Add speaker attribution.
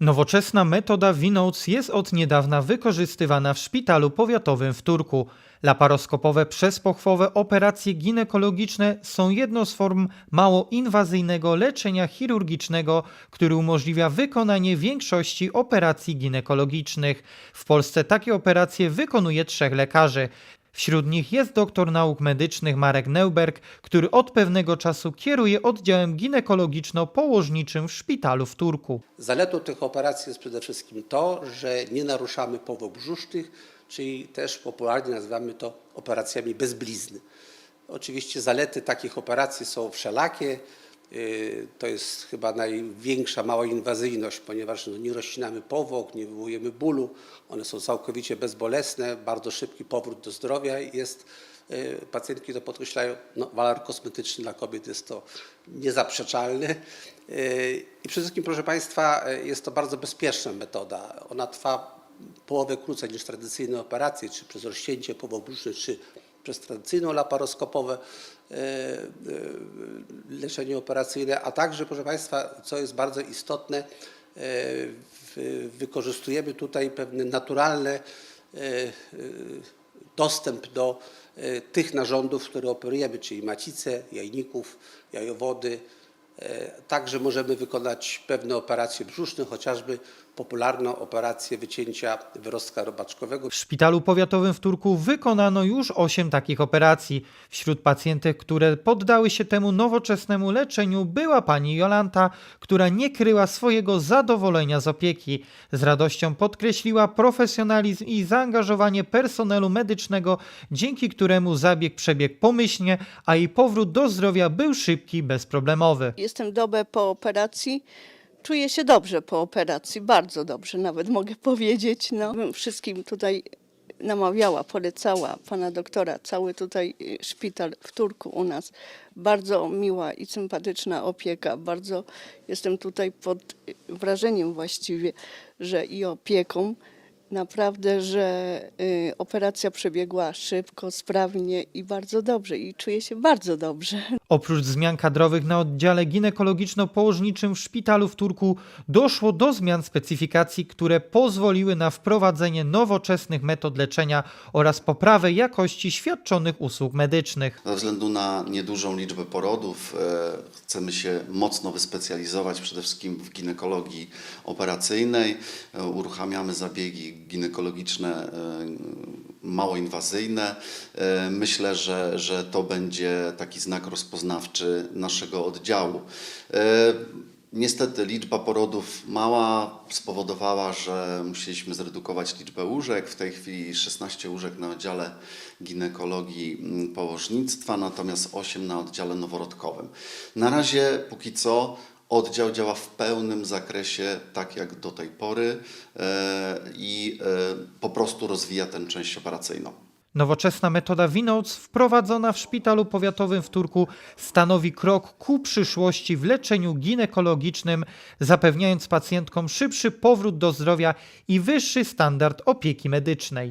Speaker 1: Nowoczesna metoda Winoats jest od niedawna wykorzystywana w szpitalu powiatowym w Turku. Laparoskopowe przezpochwowe operacje ginekologiczne są jedną z form mało inwazyjnego leczenia chirurgicznego, który umożliwia wykonanie większości operacji ginekologicznych. W Polsce takie operacje wykonuje trzech lekarzy. Wśród nich jest doktor nauk medycznych Marek Neuberg, który od pewnego czasu kieruje oddziałem ginekologiczno-położniczym w szpitalu w Turku.
Speaker 2: Zaletą tych operacji jest przede wszystkim to, że nie naruszamy powłok brzusznych, czyli też popularnie nazywamy to operacjami bez blizny. Oczywiście zalety takich operacji są wszelakie. Yy, To jest chyba największa mała inwazyjność, ponieważ no, nie rozcinamy powłok, nie wywołujemy bólu. One są całkowicie bezbolesne, bardzo szybki powrót do zdrowia jest. Yy, Pacjentki to podkreślają, no, walor kosmetyczny dla kobiet jest to niezaprzeczalny. Yy, I przede wszystkim, proszę Państwa, jest to bardzo bezpieczna metoda. Ona trwa połowę krócej niż tradycyjne operacje, czy przez rozcięcie powłok brzusznych, czy przez tradycyjną laparoskopowe e, e, leczenie operacyjne, a także, proszę Państwa, co jest bardzo istotne, e, wykorzystujemy tutaj pewne naturalne dostęp do tych narządów, które operujemy, czyli macice, jajników, jajowody. E, Także możemy wykonać pewne operacje brzuszne, chociażby popularną operację wycięcia wyrostka robaczkowego.
Speaker 1: W szpitalu powiatowym w Turku wykonano już 8 takich operacji. Wśród pacjentek, które poddały się temu nowoczesnemu leczeniu, była pani Jolanta, która nie kryła swojego zadowolenia z opieki. Z radością podkreśliła profesjonalizm i zaangażowanie personelu medycznego, dzięki któremu zabieg przebiegł pomyślnie, a jej powrót do zdrowia był szybki bezproblemowy.
Speaker 3: Jestem dobę po operacji. Czuję się dobrze po operacji, bardzo dobrze nawet mogę powiedzieć. No. Wszystkim tutaj namawiała, polecała pana doktora, cały tutaj y, szpital w Turku u nas. Bardzo miła i sympatyczna opieka. Bardzo jestem tutaj pod y, wrażeniem właściwie, że i opieką. Naprawdę, że y, operacja przebiegła szybko, sprawnie i bardzo dobrze. I czuję się bardzo dobrze.
Speaker 1: Oprócz zmian kadrowych na oddziale ginekologiczno-położniczym w szpitalu w Turku doszło do zmian specyfikacji, które pozwoliły na wprowadzenie nowoczesnych metod leczenia oraz poprawę jakości świadczonych usług medycznych.
Speaker 4: Ze względu na niedużą liczbę porodów e, chcemy się mocno wyspecjalizować przede wszystkim w ginekologii operacyjnej. E, Uruchamiamy zabiegi ginekologiczne e, mało inwazyjne. E, Myślę, że, że to będzie taki znak rozpoznawczy naszego oddziału. E, Niestety liczba porodów mała spowodowała, że musieliśmy zredukować liczbę łóżek. W tej chwili 16 łóżek na oddziale ginekologii mm, położnictwa, natomiast 8 na oddziale noworodkowym. Na razie póki co oddział działa w pełnym zakresie, tak jak do tej pory e, i e, po prostu rozwija tę część operacyjną.
Speaker 1: Nowoczesna metoda Winoats wprowadzona w szpitalu powiatowym w Turku stanowi krok ku przyszłości w leczeniu ginekologicznym, zapewniając pacjentkom szybszy powrót do zdrowia i wyższy standard opieki medycznej.